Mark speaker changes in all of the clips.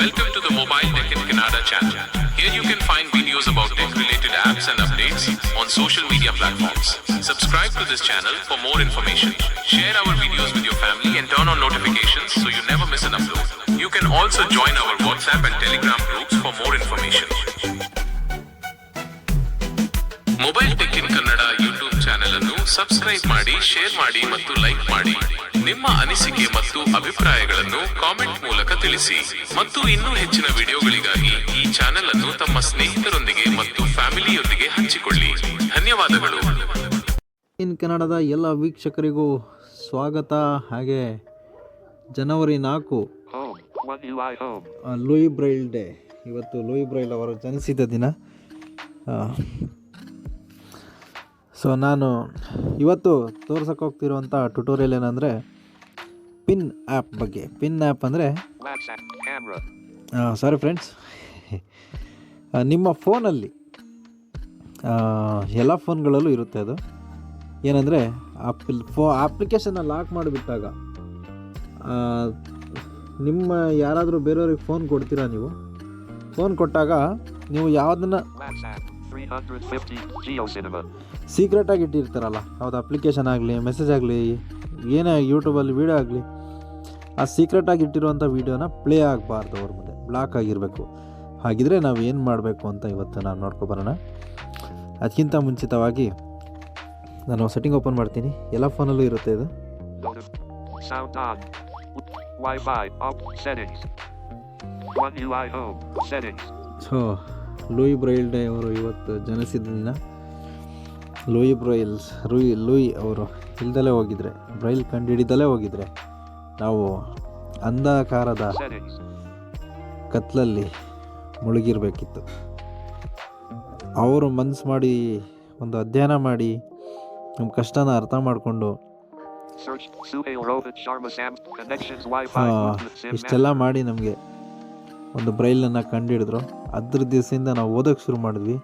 Speaker 1: Welcome to the Mobile Tech in Canada channel. Here you can find videos about tech related apps and updates on social media platforms. Subscribe to this channel for more information. Share our videos with your family and turn on notifications so you never miss an upload. You can also join our WhatsApp and Telegram groups for more information. Mobile tech in Kannada YouTube channel ಅನ್ನು subscribe ಮಾಡಿ share ಮಾಡಿ ಮತ್ತು like ಮಾಡಿ ನಿಮ್ಮ ಅನಿಸಿಕೆ ಮತ್ತು ಅಭಿಪ್ರಾಯಗಳನ್ನು comment ಮೂಲಕ ತಿಳಿಸಿ ಮತ್ತು ಇನ್ನೂ ಹೆಚ್ಚಿನ ವಿಡಿಯೋಗಳಿಗಾಗಿ ಈ ಚಾನೆಲ್ ಅನ್ನು ತಮ್ಮ ಸ್ನೇಹಿತರೊಂದಿಗೆ ಮತ್ತು ಫ್ಯಾಮಿಲಿಯೊಂದಿಗೆ ಹಂಚಿಕೊಳ್ಳಿ. ಧನ್ಯವಾದಗಳು.
Speaker 2: ಇನ್ ಕನ್ನಡದ ಎಲ್ಲ ವೀಕ್ಷಕರಿಗೂ ಸ್ವಾಗತ. ಹಾಗೆ ಜನವರಿ ನಾಲ್ಕು ಲೂಯಿ ಬ್ರೈಲ್ ಡೇ. ಇವತ್ತು ಲೂಯಿ ಬ್ರೈಲ್ ಅವರು ಜನಿಸಿದ ದಿನ. ಸೊ ನಾನು ಇವತ್ತು ತೋರ್ಸಕ್ಕೆ ಹೋಗ್ತಿರುವಂಥ ಟ್ಯುಟೋರಿಯಲ್ ಏನಂದರೆ ಪಿನ್ ಆ್ಯಪ್ ಬಗ್ಗೆ ಪಿನ್ ಆ್ಯಪ್ ಅಂದರೆ. ಸಾರಿ ಫ್ರೆಂಡ್ಸ್ ನಿಮ್ಮ ಫೋನಲ್ಲಿ ಎಲ್ಲ ಫೋನ್ಗಳಲ್ಲೂ ಇರುತ್ತೆ ಅದು ಏನಂದರೆ ಆಪಿಲ್ ಫೋ ಆಪ್ಲಿಕೇಶನ್ನ ಲಾಕ್ ಮಾಡಿಬಿಟ್ಟಾಗ ನಿಮ್ಮ ಯಾರಾದರೂ ಬೇರೆಯವ್ರಿಗೆ ಫೋನ್ ಕೊಡ್ತೀರಾ ನೀವು ಫೋನ್ ಕೊಟ್ಟಾಗ ನೀವು ಯಾವುದನ್ನು
Speaker 3: WhatsApp. 350. Geo Cinema.
Speaker 2: ಸೀಕ್ರೆಟಾಗಿ ಇಟ್ಟಿರ್ತಾರಲ್ಲ, ಯಾವ್ದು ಅಪ್ಲಿಕೇಶನ್ ಆಗಲಿ ಮೆಸೇಜ್ ಆಗಲಿ, ಏನೇ ಯೂಟ್ಯೂಬಲ್ಲಿ ವೀಡಿಯೋ ಆಗಲಿ ಆ ಸೀಕ್ರೆಟಾಗಿ ಇಟ್ಟಿರುವಂಥ ವೀಡಿಯೋನ ಪ್ಲೇ ಆಗಬಾರ್ದು ಅವ್ರ ಮುಂದೆ. ಬ್ಲಾಕ್ ಆಗಿರಬೇಕು. ಹಾಗಿದ್ರೆ ನಾವು ಏನು ಮಾಡಬೇಕು ಅಂತ ಇವತ್ತು ನಾನು ನೋಡ್ಕೊ ಬರೋಣ. ಅದಕ್ಕಿಂತ ಮುಂಚಿತವಾಗಿ ನಾನು ಸೆಟ್ಟಿಂಗ್ ಓಪನ್ ಮಾಡ್ತೀನಿ. ಎಲ್ಲ ಫೋನಲ್ಲೂ ಇರುತ್ತೆ ಇದು. ಸೊ ಲೂಯಿ ಬ್ರೈಲ್ ಡೇ ಅವರು ಇವತ್ತು ಜನಿಸಿದ ದಿನ. ಲೂಯಿ ಬ್ರೈಲ್ಸ್ ರೂಯಿ ಲೂಯಿ ಅವರು ಇಲ್ದಲೇ ಹೋಗಿದ್ರೆ ಬ್ರೈಲ್ ಕಂಡುಹಿಡಿದಲೇ ಹೋಗಿದ್ರೆ ನಾವು ಅಂಧಕಾರದ. ಕತ್ಲಲ್ಲಿ ಮುಳುಗಿರಬೇಕಿತ್ತು. ಅವರು ಮನಸ್ಸು ಮಾಡಿ ಒಂದು ಅಧ್ಯಯನ ಮಾಡಿ ನಮ್ಮ ಕಷ್ಟನ ಅರ್ಥ ಮಾಡಿಕೊಂಡು ಇಷ್ಟೆಲ್ಲ ಮಾಡಿ ನಮಗೆ ಒಂದು ಬ್ರೈಲನ್ನು ಕಂಡುಹಿಡಿದ್ರು ಅದ್ರ ದಿವಸದಿಂದ ನಾವು ಓದೋಕ್ಕೆ ಶುರು ಮಾಡಿದ್ವಿ.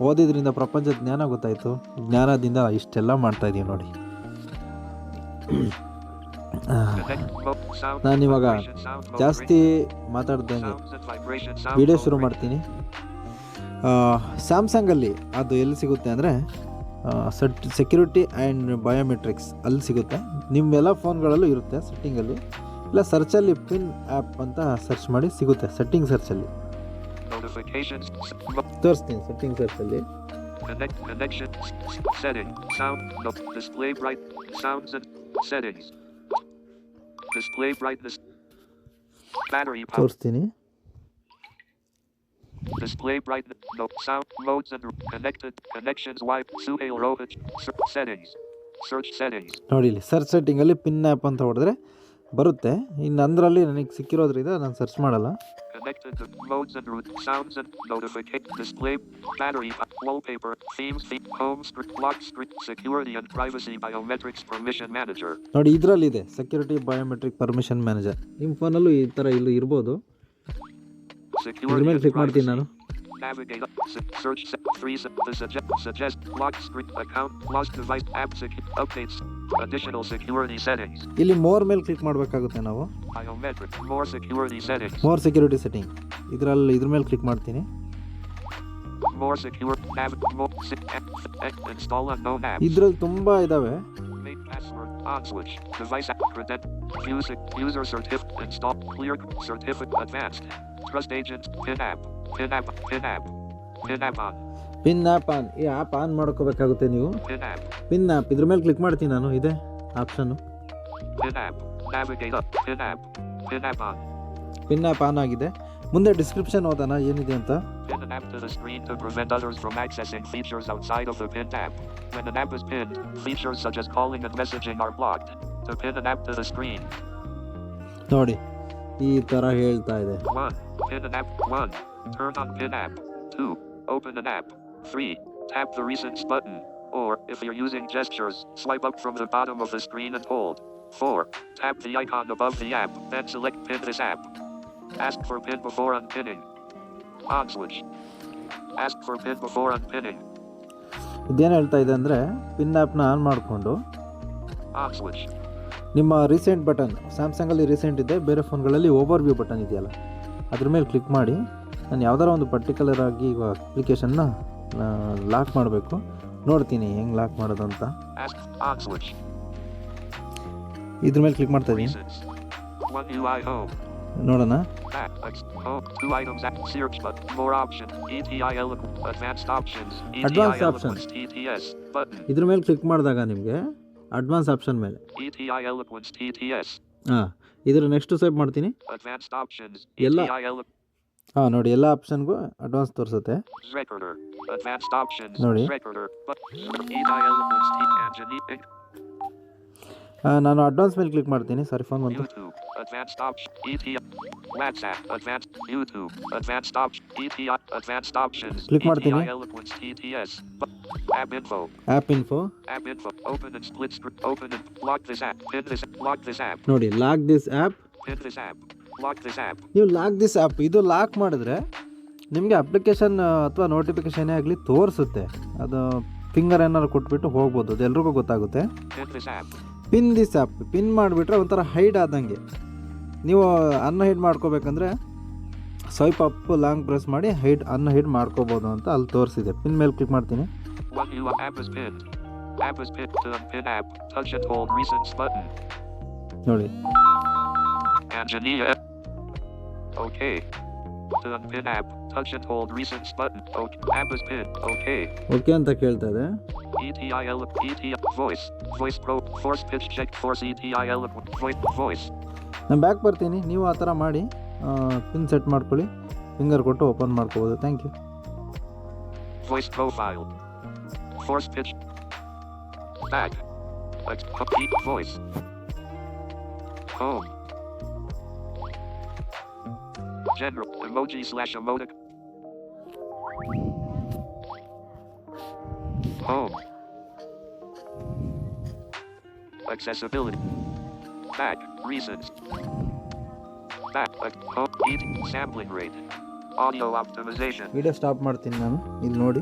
Speaker 2: ಓದಿದ್ರಿಂದ ಪ್ರಪಂಚದ ಜ್ಞಾನ ಗೊತ್ತಾಯಿತು. ಜ್ಞಾನದಿಂದ ಇಷ್ಟೆಲ್ಲ ಮಾಡ್ತಾಯಿದ್ದೀವಿ ಇದೀವಿ ನೋಡಿ.
Speaker 3: Connect. Mo-
Speaker 2: ನಾನು ಇವಾಗ
Speaker 3: vibration, sound mode
Speaker 2: ಜಾಸ್ತಿ ಮಾತಾಡ್ದಂಗೆ ವಿಡಿಯೋ ಶುರು. ಮಾಡ್ತೀನಿ ಸ್ಯಾಮ್ಸಂಗಲ್ಲಿ ಅದು ಎಲ್ಲಿ ಸಿಗುತ್ತೆ ಅಂದರೆ ಸೆಟ್ ಸೆಕ್ಯೂರಿಟಿ ಆ್ಯಂಡ್ ಬಯೋಮೆಟ್ರಿಕ್ಸ್ ಅಲ್ಲಿ ಸಿಗುತ್ತೆ ನಿಮ್ಮೆಲ್ಲ ಫೋನ್ಗಳಲ್ಲೂ ಇರುತ್ತೆ ಸೆಟ್ಟಿಂಗಲ್ಲಿ ಇಲ್ಲ ಸರ್ಚಲ್ಲಿ ಪಿನ್ ಆ್ಯಪ್ ಅಂತ ಸರ್ಚ್ ಮಾಡಿ ಸಿಗುತ್ತೆ ಸೆಟ್ಟಿಂಗ್ ಸರ್ಚಲ್ಲಿ ತೋರಿಸ್ತೀನಿ ಸೆಟ್ಟಿಂಗ್ ಸರ್ಚಲ್ಲಿ
Speaker 3: Connect display brightness battery power
Speaker 2: ತೋರಿಸ್ತೀನಿ
Speaker 3: display brightness no sound modes and connected connections wipe Suhail Ser- settings search settings
Speaker 2: ನೋಡಿ ಇಲ್ಲಿ ಸರ್ಚ್ ಸೆಟ್ಟಿಂಗಲ್ಲಿ ಪಿನ್ ಆ್ಯಪ್ ಅಂತ ಹೊಡೆದ್ರೆ ಬರುತ್ತೆ ಇನ್ನು ಅಂದ್ರಲ್ಲಿ ನನಗೆ ಸಿಕ್ಕಿರೋದ್ರಿಂದ ನಾನು ಸರ್ಚ್ ಮಾಡಲ್ಲ
Speaker 3: connected the modes and route sounds and notification display battery wallpaper themes theme home script lock script security and privacy biometrics permission manager
Speaker 2: ನೋಡಿ ಇದರಲ್ಲಿದೆ ಸೆಕ್ಯೂರಿಟಿ ಬಯೋಮೆಟ್ರಿಕ್ ಪರ್ಮಿಷನ್ ಮ್ಯಾನೇಜರ್ ನಿಮ್ಮ ಫೋನಲ್ಲೂ ಈ ಥರ ಇಲ್ಲಿ ಇರ್ಬೋದು ಇದ್ರ
Speaker 3: security
Speaker 2: ಮೇಲೆ ಕ್ಲಿಕ್ ಮಾಡ್ತೀನಿ. ನಾನು
Speaker 3: Navigate search se- three suggest suggest lock script account lost device app updates
Speaker 2: ಇಲ್ಲಿ ಮೋರ್ ಮೇಲೆ ಕ್ಲಿಕ್ ಮಾಡಬೇಕಾಗುತ್ತೆ ನಾವು ಮೋರ್ ಸೆಕ್ಯೂರಿಟಿ ಸೆಟ್ಟಿಂಗ್ ಇದರಲ್ಲಿ ಇದ್ರ ಮೇಲೆ ಕ್ಲಿಕ್ ಮಾಡ್ತೀನಿ ಇದರಲ್ಲಿ ತುಂಬ ಇದ್ದಾವೆ ಪಿನ್ ಆ್ಯಪ್ ಆನ್ ಈ ಆ್ಯಪ್ ಆನ್ ಮಾಡ್ಕೋಬೇಕಾಗುತ್ತೆ ನೀವು ಪಿನ್ ಆ್ಯಪ್ ಇದ್ರ ಮೇಲೆ ಕ್ಲಿಕ್ ಮಾಡ್ತೀನಿ ನಾನು ಇದೆ ಆಪ್ಷನ್ನು ಪಿನ್ ಆ್ಯಪ್ ಆನ್ ಆಗಿದೆ ಮುಂದೆ ಡಿಸ್ಕ್ರಿಪ್ಷನ್ ಓದೋಣ ಏನಿದೆ ಅಂತ ನೋಡಿ ಈ ಥರ ಹೇಳ್ತಾ ಇದೆ
Speaker 3: 1. Pin an app. 1. Turn on pin app. 2. Open an app. 3. Tap the recents button. Or, if you're using gestures, swipe up from the bottom of the screen and hold. 4. Tap the icon above the app, then select pin this app. Ask for pin before unpinning. On switch. Ask for pin before unpinning.
Speaker 2: ಇದೇನು ಹೇಳ್ತಾ ಇದೆ ಅಂದರೆ pin ಆ್ಯಪ್ನ on ಮಾಡಿಕೊಂಡು
Speaker 3: On switch.
Speaker 2: ನಿಮ್ಮ recent button ಸ್ಯಾಮ್ಸಂಗಲ್ಲಿ recent ಇದೆ ಬೇರೆ ಫೋನ್ಗಳಲ್ಲಿ ಓವರ್ ವ್ಯೂ ಬಟನ್ ಇದೆಯಲ್ಲ ಅದ್ರ ಮೇಲೆ ಕ್ಲಿಕ್ ಮಾಡಿ ನಾನು ಯಾವ್ದಾರ ಒಂದು ಪರ್ಟಿಕ್ಯುಲರ್ ಆಗಿ ಅಪ್ಲಿಕೇಶನ್ನ ಲಾಕ್ ಮಾಡಬೇಕು. ನೋಡ್ತೀನಿ ಹೆಂಗ್ ಲಾಕ್ ಮಾಡೋದು ಅಂತ. ಇದ್ರ ಮೇಲೆ ಕ್ಲಿಕ್ ಮಾಡ್ತಾ
Speaker 3: ಇದೀನಿ.
Speaker 2: ನೋಡೋಣ. ಇದ್ರ ಮೇಲೆ ಕ್ಲಿಕ್ ಮಾಡಿದಾಗ ನಿಮ್ಗೆ ಅಡ್ವಾನ್ಸ್ ಆಪ್ಷನ್ ಮೇಲೆ. ಇದ್ರ ನೆಕ್ಸ್ಟ್ ಸೈಡ್ ಮಾಡ್ತೀನಿ.
Speaker 3: ಎಲ್ಲ
Speaker 2: ಹಾಂ ನೋಡಿ ಎಲ್ಲ ಆಪ್ಷನ್ಗೂ ಅಡ್ವಾನ್ಸ್ ತೋರಿಸುತ್ತೆ. ರೈಕೋಲ್ಡರ್
Speaker 3: ಮ್ಯಾಚ್ ಆಪ್ ಶೆನ್ ನೋಡಿ ಆ್ಯಪ್ ಶು
Speaker 2: ದೀಪೇ ನಾನು ಅಡ್ವಾನ್ಸ್ ಮೇಲೆ ಕ್ಲಿಕ್ ಮಾಡ್ತೀನಿ. ಸರಿ ಫೋನ್ ಬಂತು.
Speaker 3: ಸ್ಟಾಪ್ ಇಥಿಪ್ ಮ್ಯಾಚ್
Speaker 2: ಆ್ಯಪ್
Speaker 3: ಮ್ಯಾಚ್ ಕ್ಲಿಕ್ ಮಾಡ್ತೀನಿ. ಎಲ್ಪ್ ಈ
Speaker 2: ನೋಡಿ ಲಾಗ್ ದಿಸ್
Speaker 3: ಆಪ್
Speaker 2: ನೀವು ಲಾಕ್ ದಿಸ್ ಆ್ಯಪ್ ಇದು ಲಾಕ್ ಮಾಡಿದ್ರೆ ನಿಮಗೆ ಅಪ್ಲಿಕೇಶನ್ ಅಥವಾ ನೋಟಿಫಿಕೇಶನ್ ಆಗಲಿ ತೋರಿಸುತ್ತೆ. ಅದು ಫಿಂಗರ್ ಏನಾದ್ರು ಕೊಟ್ಬಿಟ್ಟು ಹೋಗ್ಬೋದು. ಅದು ಎಲ್ರಿಗೂ ಗೊತ್ತಾಗುತ್ತೆ. ಪಿನ್ ದಿಸ್ ಆ್ಯಪ್ ಪಿನ್ ಮಾಡಿಬಿಟ್ರೆ ಒಂಥರ ಹೈಡ್ ಆದಂಗೆ. ನೀವು ಅನ್ನ ಹೈಡ್ ಮಾಡ್ಕೋಬೇಕಂದ್ರೆ ಸ್ವೈಪ್ ಅಪ್ ಲಾಂಗ್ ಪ್ರೆಸ್ ಮಾಡಿ ಹೈಡ್ ಅನ್ನ ಹೈಡ್ ಮಾಡ್ಕೋಬೋದು ಅಂತ ಅಲ್ಲಿ ತೋರಿಸಿದೆ. ಪಿನ್ ಮೇಲೆ ಕ್ಲಿಕ್ ಮಾಡ್ತೀನಿ. ನೋಡಿ.
Speaker 3: Angelia. Okay. To unpin app. Touch and hold recents button. Okay. App is pinned. Okay.
Speaker 2: Okay ಅಂತ ಕೇಳ್ತಾ ಇದೆ
Speaker 3: ETI eloquent. ETI voice. Voice pro. Force pitch check. Force ETI eloquent. Voice. Voice.
Speaker 2: ನಾನು back ಬರ್ತೀನಿ ನೀವು ಆ ಥರ ಮಾಡಿ pin set ಮಾಡ್ಕೊಳ್ಳಿ ಫಿಂಗರ್ ಕೊಟ್ಟು ಓಪನ್ ಮಾಡ್ಕೋಬೋದು thank you
Speaker 3: Voice profile. Force pitch. Back. Ex- Complete voice. Home. General. Emoji slash emotic. Home. Accessibility. Back. Reasons. Back. Ex- Home. Eat. Sampling rate. Audio optimization.
Speaker 2: Video stop ಮಾಡ್ತೀನಿ ನಾನು ಇಲ್ಲಿ ನೋಡಿ